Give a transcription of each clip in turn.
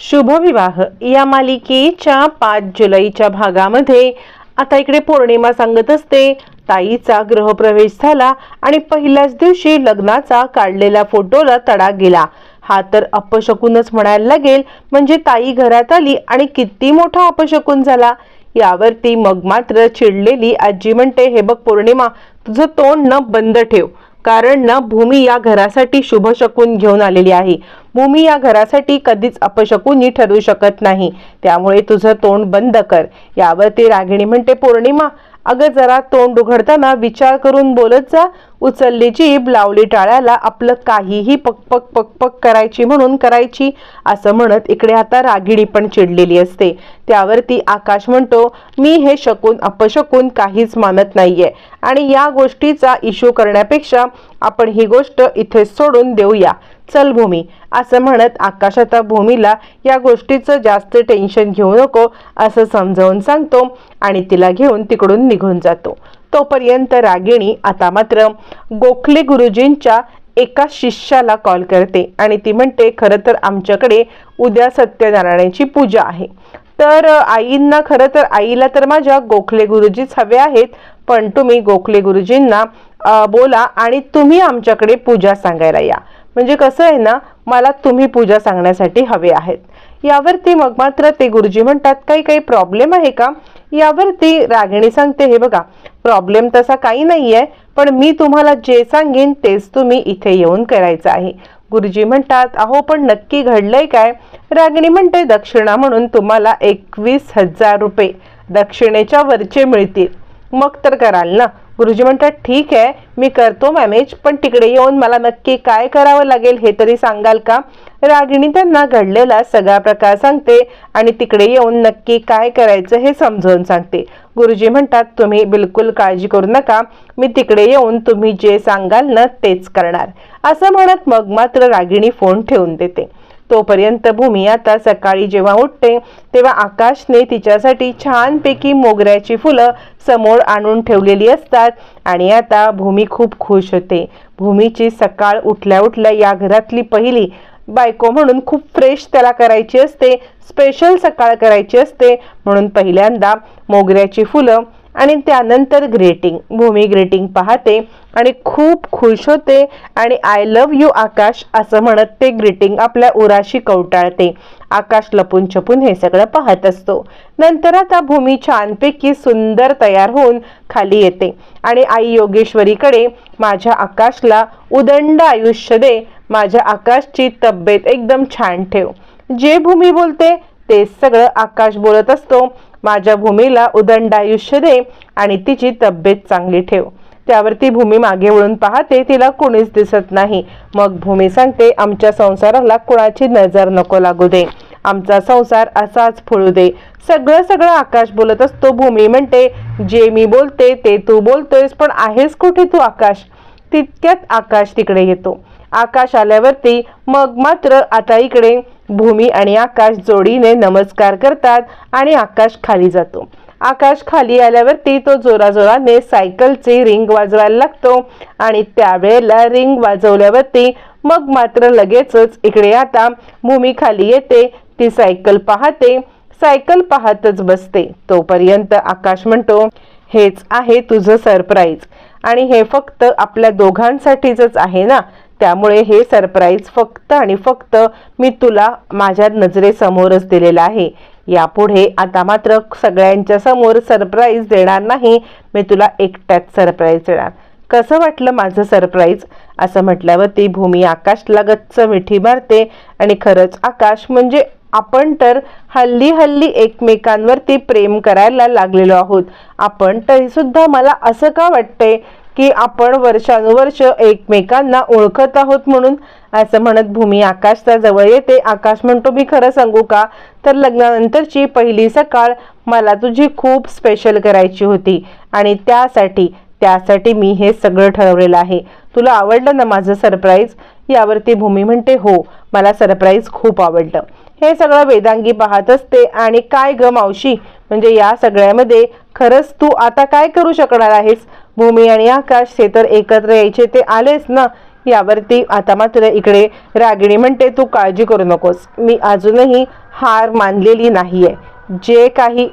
शुभविवाह. या मालिकेच्या पाच जुलैच्या भागामध्ये आता इकडे पौर्णिमा सांगत असते. ताईचा गृहप्रवेश झाला आणि पहिल्याच दिवशी लग्नाचा काढलेला फोटोला तडा गेला. हा तर अपशकूनच म्हणायला लागेल म्हणजे ताई घरात आली आणि किती मोठा अपशकून झाला. यावरती मग मात्र चिडलेली आजी म्हणते हे बघ पौर्णिमा तुझं तोंड न बंद ठेव. कारण ना भूमी या घरासाठी शुभ शकून घेऊन आलेली आहे. भूमी या घरासाठी कधीच अपशकुनी ठरू शकत नाही. त्यामुळे तुझं तोंड बंद कर. यावर ती रागिणी म्हणते पौर्णिमा अगं जरा तोंड उघडताना विचार करून बोलत जा. उचलली जीभ लावली टाळ्याला आपलं काहीही पकपक पकपक करायची म्हणून करायची असं म्हणत इकडे आता रागिणी पण चिडलेली असते. त्यावरती आकाश म्हणतो मी हे शकून अपशकून काहीच मानत नाहीये. आणि या गोष्टीचा इश्यू करण्यापेक्षा आपण ही गोष्ट इथे सोडून देऊया. चल भूमी. असं म्हणत आकाश आता भूमीला या गोष्टीचं जास्त टेन्शन घेऊ नको असं समजावून सांगतो आणि तिला घेऊन तिकडून निघून जातो. तोपर्यंत रागिणी आता मात्र गोखले गुरुजींच्या एका शिष्याला कॉल करते आणि ती म्हणते खरं तर आमच्याकडे उद्या सत्यनारायणाची पूजा आहे. तर आईंना खरं तर आईला तर माझ्या गोखले गुरुजीच हवे आहेत पण तुम्ही गोखले गुरुजींना बोला आणि तुम्ही आमच्याकडे पूजा सांगायला या. म्हणजे कसं आहे ना मला तुम्ही पूजा सांगण्यासाठी हवे आहेत. यावरती मग मात्र ते गुरुजी म्हणतात काही काही प्रॉब्लेम आहे का? यावरती रागिणी सांगते हे बघा प्रॉब्लेम तसा काही नाही आहे पण मी तुम्हाला जे सांगेन तेच तुम्ही इथे येऊन करायचं आहे. गुरुजी म्हणतात अहो पण नक्की घडलंय काय? रागिणी म्हणते दक्षिणा म्हणून तुम्हाला एकवीस हजार रुपये दक्षिणेच्या वरचे मिळतील. मग तर कराल ना गुरुजी म्हणतात ठीक आहे मी करतो मॅनेज पण तिकडे येऊन मला नक्की काय करावं लागेल हे तरी सांगाल का? रागिणी त्यांना घडलेला सगळा प्रकार सांगते आणि तिकडे येऊन नक्की काय करायचं हे समजावून सांगते. गुरुजी म्हणतात तुम्ही बिलकुल काळजी करू नका मी तिकडे येऊन तुम्ही जे सांगाल ना तेच करणार. असं म्हणत मग मात्र रागिणी फोन ठेवून देते. तोपर्यंत भूमी आता सकाळी जेव्हा उठते तेव्हा आकाशने तिच्यासाठी छानपैकी मोगऱ्याची फुलं समोर आणून ठेवलेली असतात आणि आता भूमी खूप खुश होते. भूमीची सकाळ उठल्या उठल्या या घरातली पहिली बायको म्हणून खूप फ्रेश त्याला करायची असते स्पेशल सकाळ करायची असते म्हणून पहिल्यांदा मोगऱ्याची फुलं आणि त्यानंतर ग्रेटिंग भूमी ग्रेटिंग पाहते आणि खूप खुश होते आणि आय लव यू आकाश असं म्हणत ते ग्रीटिंग आपल्या उराशी कवटाळते. आकाश लपून छपून हे सगळं पाहत असतो. नंतर आता भूमी छानपैकी सुंदर तयार होऊन खाली येते आणि आई योगेश्वरीकडे माझ्या आकाशला उदंड आयुष्य दे माझ्या आकाशची तब्येत एकदम छान ठेव. जे भूमी बोलते ते सगळं आकाश बोलत असतो. माझ्या भूमीला उदंड आयुष्य दे आणि तिची तब्येत चांगली ठेव. त्यावर ती भूमी मागे वळून पाहते तिला कोणीच दिसत नाही. मग भूमी सांगते आमच्या संसाराला कुणाची नजर नको लागू दे. आमचा संसार असाच फुलू दे. सगळं सगळं आकाश बोलत असतो. भूमी म्हणते जे मी बोलते ते तू बोलतोयस पण आहेस कुठे तू आकाश? तितक्यात आकाश तिकडे येतो. आकाश आल्यावरती मग मात्र आता इकडे भूमी आणि आकाश जोडीने नमस्कार करतात आणि आकाश खाली जातो. आकाश खाली आल्यावरती तो जोराजोराने सायकलची रिंग वाजवायला लागतो आणि त्यावेळेला रिंग वाजवल्यावरती मग मात्र लगेचच इकडे आता भूमी खाली येते ती सायकल पाहते सायकल पाहतच बसते. तोपर्यंत आकाश म्हणतो हेच आहे तुझं सरप्राईज आणि हे फक्त आपल्या दोघांसाठीच आहे ना? त्यामुळे हे सरप्राईज फक्त आणि फक्त मी तुला माझ्या नजरेसमोरच दिलेलं आहे. यापुढे आता मात्र सगळ्यांच्या समोर सरप्राईज देणार नाही. मी तुला एकट्याच सरप्राईज देणार. कसं वाटलं माझं सरप्राईज? असं म्हटल्यावर ती भूमी आकाशला गच्च मिठी मारते आणि खरंच आकाश म्हणजे आपण तर हल्ली हल्ली एकमेकांवरती प्रेम करायला लागलेलो आहोत. आपण तरीसुद्धा मला असं का वाटतंय? की आपण वर्षानुवर्ष एकमेकांना ओळखत आहोत म्हणून. असं म्हणत भूमी आकाशचा जवळ येते. आकाश म्हणतो मी खरं सांगू का? तर लग्नानंतरची पहिली सकाळ मला तुझी खूप स्पेशल करायची होती. आणि त्यासाठी त्यासाठी मी हे सगळं ठरवलेलं आहे. तुला आवडलं ना माझं सरप्राईज यावरती भूमी म्हणते हो मला सरप्राईज खूप आवडलं. हे सगळं वेदांगी पाहत असते. आणि काय ग मावशी? म्हणजे या सगळ्यामध्ये खरंच तू आता काय करू शकणार आहेस? भूमी आणि आकाश ते तर एकत्र यायचे ते आलेच ना? यावरती आता मात्र इकडे रागिणी म्हणते तू काळजी करू नकोस. मी अजूनही हार मानलेली नाहीये. जे काही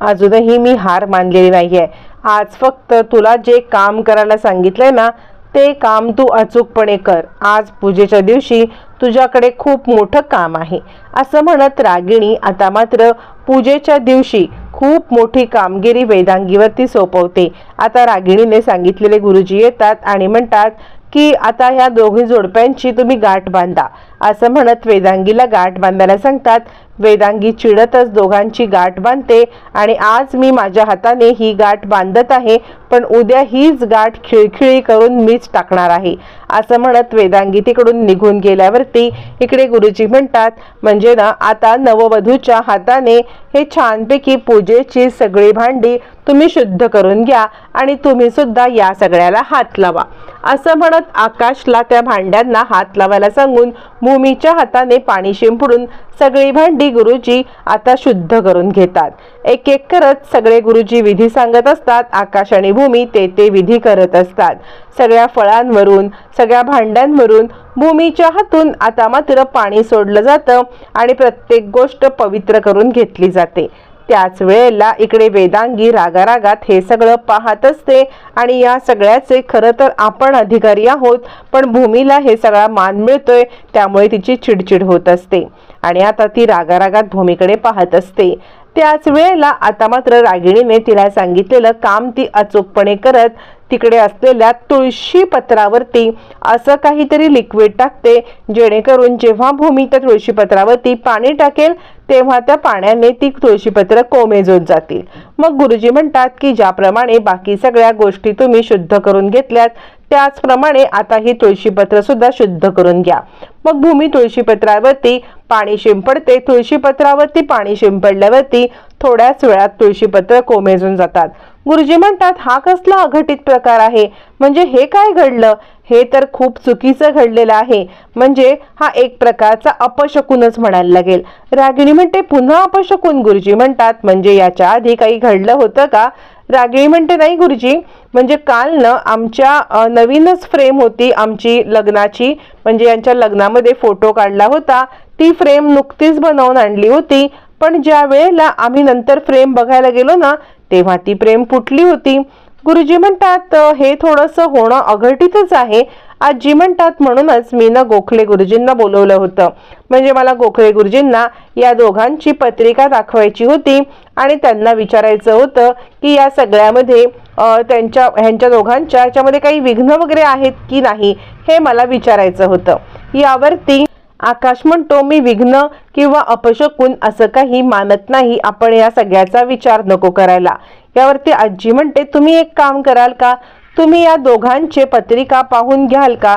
अजूनही मी हार मानलेली नाहीये. आज फक्त तुला जे काम करायला सांगितलंय ना ते काम तू अचूकपणे कर. आज पूजेच्या दिवशी तुझ्याकडे खूप मोठं काम आहे. असं म्हणत रागिणी आता मात्र पूजेच्या दिवशी खूप मोठी कामगिरी वेदांगीवरती सोपवते. आता रागिणीने सांगितलेले गुरुजी येतात आणि म्हणतात की आता ह्या दोघी जोडप्यांची तुम्ही गाठ बांधा. असं म्हणत वेदांगीला गाठ बांधायला सांगतात. वेदांगी चिडतच दोघांची गाठ बांधते आणि आज मी माझ्या हाताने ही गाठ बांधत आहे पण उद्या हीच गाठ खिळखिळी करून मीच टाकणार आहे. असं म्हणत वेदांगी तिकडून निघून गेल्यावरती इकडे गुरुजी म्हणतात म्हणजे ना आता नववधूच्या हाताने हे छानपैकी पूजेची सगळी भांडी तुम्ही शुद्ध करून घ्या आणि तुम्ही सुद्धा या सगळ्याला हात लावा. असं म्हणत आकाशला त्या भांड्यांना हात लावायला सांगून भूमीच्या हाताने पाणी शिंपडून सगळी भांडी गुरुजी आता शुद्ध करून घेतात. एक एक करत सगळे गुरुजी विधी सांगत असतात. आकाश आणि भूमी ते ते विधी करत असतात. सगळ्या फळांवरून सगळ्या भांड्यांवरून भूमीच्या हातून आता मात्र पाणी सोडलं जातं आणि प्रत्येक गोष्ट पवित्र करून घेतली जाते. त्याच वेळेला इकडे वेदांगी रागारागात हे सगळं पाहत असते. आणि या सगळ्याचे खरं तर आपण अधिकारी आहोत पण भूमीला हे सगळा मान मिळतोय त्यामुळे तिची चिडचिड होत असते. आणि आता ती रागारागात भूमीकडे पाहत असते. त्याच वेळेला आता मात्र रागिणीने तिला सांगितलेलं काम ती अचूकपणे करत तिकडे असलेल्या तुळशी पत्रावरती असं काहीतरी लिक्विड टाकते जेणेकरून जेव्हा भूमी त्या तुळशी पत्रावरती पाणी टाकेल तेव्हा त्या पाण्याने ती तुळशीपत्र कोमेजून जातील. मग गुरुजी म्हणतात की ज्याप्रमाणे बाकी सगळ्या गोष्टी तुम्ही शुद्ध करून घेतल्यात त्याचप्रमाणे आता ही तुळशीपत्र सुद्धा शुद्ध करून घ्या. मग भूमी तुळशीपत्रावरती पाणी शिंपडते. तुळशीपत्रावरती पाणी शिंपडल्यावरती थोड्याच वेळात तुळशीपत्र कोमेजून जातात. गुरुजी म्हणतात हा कसला अघटित प्रकार आहे? म्हणजे हे काय घडलं? हे तर खूप चुकीचं घडलेलं आहे. म्हणजे हा एक प्रकारचा अपशकुनच म्हणायला लागेल. रागिणी म्हणते पुन्हा अपशकुन गुरुजी म्हणतात म्हणजे याच्या आधी काही घडलं होतं का? रागिणी म्हणते नाही गुरुजी म्हणजे काल न आमच्या नवीनच फ्रेम होती आमची लग्नाची. म्हणजे यांच्या लग्नामध्ये फोटो काढला होता. ती फ्रेम नुकतीच बनवून आणली होती. पण ज्या वेळेला आम्ही नंतर फ्रेम बघायला गेलो ना तेव्हा ती प्रेम फुटली होती. गुरुजी म्हणतात हे थोडंसं होणं अघटितच आहे. आजी म्हणतात म्हणूनच मी ना गोखले गुरुजींना बोलवलं होतं. म्हणजे मला गोखले गुरुजींना या दोघांची पत्रिका दाखवायची होती आणि त्यांना विचारायचं होतं की या सगळ्यामध्ये त्यांच्या ह्यांच्या दोघांच्या याच्यामध्ये काही विघ्न वगैरे आहेत की नाही हे मला विचारायचं होतं. यावरती आकाश म्हणतो मी विघ्न किंवा अपशकून असं काही मानत नाही. आपण या सगळ्याचा विचार नको करायला. यावरती आजी म्हणते तुम्ही एक काम कराल का? तुम्ही या दोघांचे पत्रिका पाहून घ्याल का?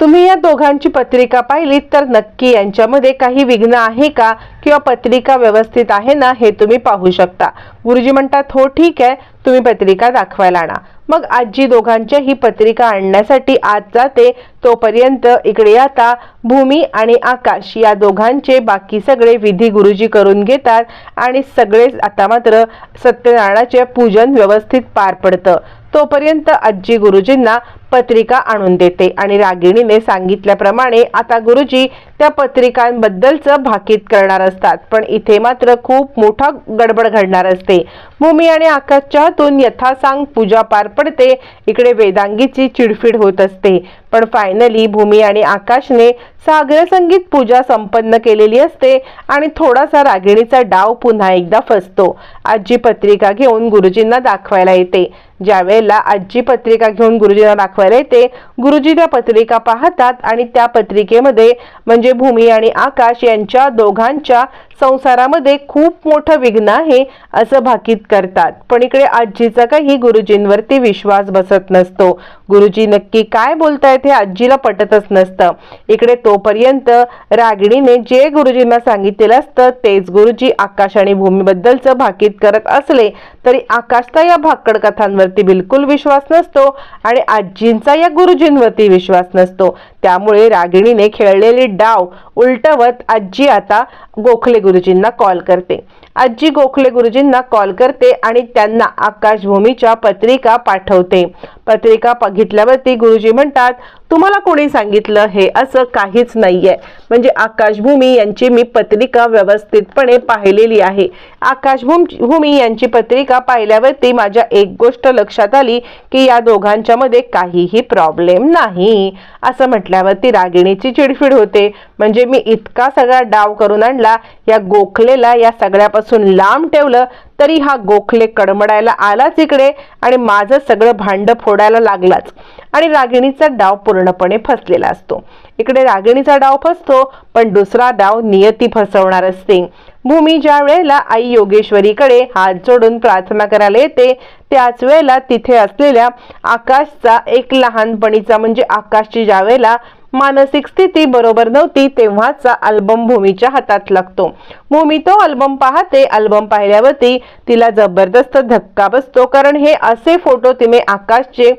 तुम्ही या दोघांची पत्रिका पाहिलीत तर नक्की यांच्यामध्ये काही विघ्न आहे का? किंवा पत्रिका व्यवस्थित आहे ना हे तुम्ही पाहू शकता. गुरुजी म्हणतात हो ठीक आहे. तुम्ही पत्रिका दाखवायला आणा. मग आजी दोघांच्या ही पत्रिका आणण्यासाठी आज जाते. तोपर्यंत इकडे आता भूमी आणि आकाश या दोघांचे बाकी सगळे विधी गुरुजी करून घेतात आणि सगळेच आता मात्र सत्यनारायणाचे पूजन व्यवस्थित पार पडतं. तोपर्यंत आजी गुरुजींना पत्रिका आणून देते. आणि रागिणीने सांगितल्याप्रमाणे आता गुरुजी त्या पत्रिकांबद्दलचं भाकीत करणार असतात. पण इथे मात्र खूप मोठा गडबड घडणार असते. भूमी आणि आकाशच्या हातून यथासांग पूजा पार पडते. इकडे वेदांगीची चिडफिड होत असते. पण फायनली भूमी आणि आकाशने सागर संगीत पूजा संपन्न केलेली असते आणि थोडासा रागिणीचा डाव पुन्हा एकदा फसतो. आजी पत्रिका घेऊन गुरुजींना दाखवायला येते. ज्यावेळेला आजी पत्रिका घेऊन गुरुजींना दाखवायला येते गुरुजी त्या पत्रिका पाहतात आणि त्या पत्रिकेमध्ये म्हणजे भूमी आणि आकाश यांच्या दोघांच्या संसारामध्ये खूप मोठं विघ्न आहे असं भाकीत करतात. पण इकडे आजीचा काही गुरुजींवरती विश्वास बसत नसतो. गुरुजी नक्की काय बोलतायत हे आजीला पटतच नसतं. इकडे तोपर्यंत रागिणीने जे गुरुजींना सांगितलेलं असतं तेच गुरुजी आकाश आणि भूमीबद्दलचं भाकीत करत असले तरी आकाशचा या भाकड कथांवरती बिलकुल विश्वास नसतो आणि आजींचा या गुरुजींवरती विश्वास नसतो. त्यामुळे रागिणीने खेळलेली डाव उलटवत आजी आता गोखले गुरुजींना कॉल करते. आजी गोखले गुरुजींना कॉल करते आणि त्यांना आकाशभूमीच्या पत्रिका पाठवते. पत्रिका बघितल्यावरती गुरुजी म्हणतात तुम्हाला कोणी सांगितलं हे? असं काहीच नाहीये. म्हणजे आकाशभूमी यांची मी पत्रिका व्यवस्थितपणे पाहिलेली आहे. आकाशभूम भूमी यांची पत्रिका पाहिल्यावरती माझ्या एक गोष्ट लक्षात आली की या दोघांच्या मध्ये काहीही प्रॉब्लेम नाही. असं म्हटल्यावरती रागिणीची चिडचिड होते. म्हणजे मी इतका सगळा डाव करून आणला या गोखलेला या सगळ्यापासून लांब ठेवलं तरी हा गोखले कडमडायला आलाच इकडे आणि माझं सगळं भांड फोडायला लागलाच. आणि रागिणीचा डाव पूर्णपणे फसलेला असतो. इकडे रागिणीचा डाव फसतो पण दुसरा डाव नियती फसवणार असते भूमी ज्या वेळेला आई योगेश्वरीकडे हात जोडून प्रार्थना करायला येते त्याच वेळेला तिथे असलेल्या आकाशचा एक लहानपणीचा म्हणजे आकाशची ज्या वेळेला मानसिक स्थिती बरोबर नव्हती तेव्हाचा अल्बम भूमीच्या हातात लागतो. भूमी तो अल्बम पाहते अल्बम पाहिल्यावरती तिला जबरदस्त धक्का बसतो कारण हे असे फोटो तिने आकाशचे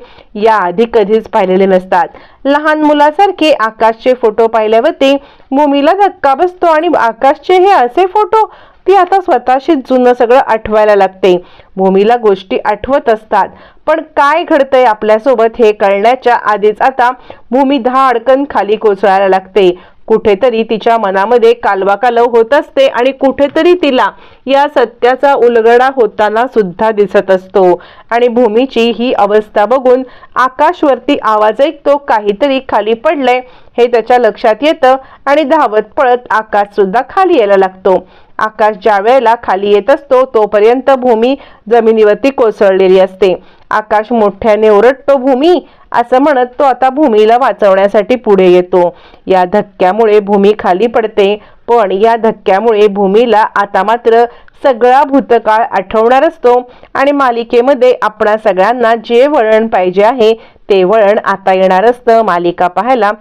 याआधी कधीच पाहिलेले नसतात. लहान मुलासारखे आकाशचे फोटो पाहिल्यावरती भूमीला धक्का बसतो आणि आकाशचे हे असे फोटो ती आता स्वतःशी जुनं सगळं आठवायला लागते. भूमीला गोष्टी आठवत असतात. पण काय घडतंय आपल्यासोबत हे कळण्याच्या आधीच आता भूमी धाडकन खाली कोसळायला लागते. कुठेतरी तिच्या मनामध्ये कालवाकालव होत असते आणि कुठेतरी तिला या सत्याचा उलगडा होताना सुद्धा दिसत असतो. आणि भूमीची ही अवस्था बघून आकाशवरती आवाज ऐकतो काहीतरी खाली पडलंय हे त्याच्या लक्षात येतं आणि धावत पळत आकाश सुद्धा खाली यायला लागतो. आकाश ज्या वेळेला खाली येत असतो तोपर्यंत भूमी जमिनीवरती कोसळलेली असते. आकाश मोठ्याने ओरडतो भूमी असं म्हणत तो आता भूमीला वाचवण्यासाठी पुढे येतो. या धक्क्यामुळे भूमी खाली पडते पण या धक्क्यामुळे भूमीला आता मात्र सगळा भूतकाळ आठवणार असतो आणि मालिकेमध्ये आपणा सगळ्यांना जे वळण पाहिजे आहे ते वळण आता येणार असतं. मालिका पाहायला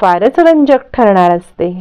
फारच रंजक ठरणार असते.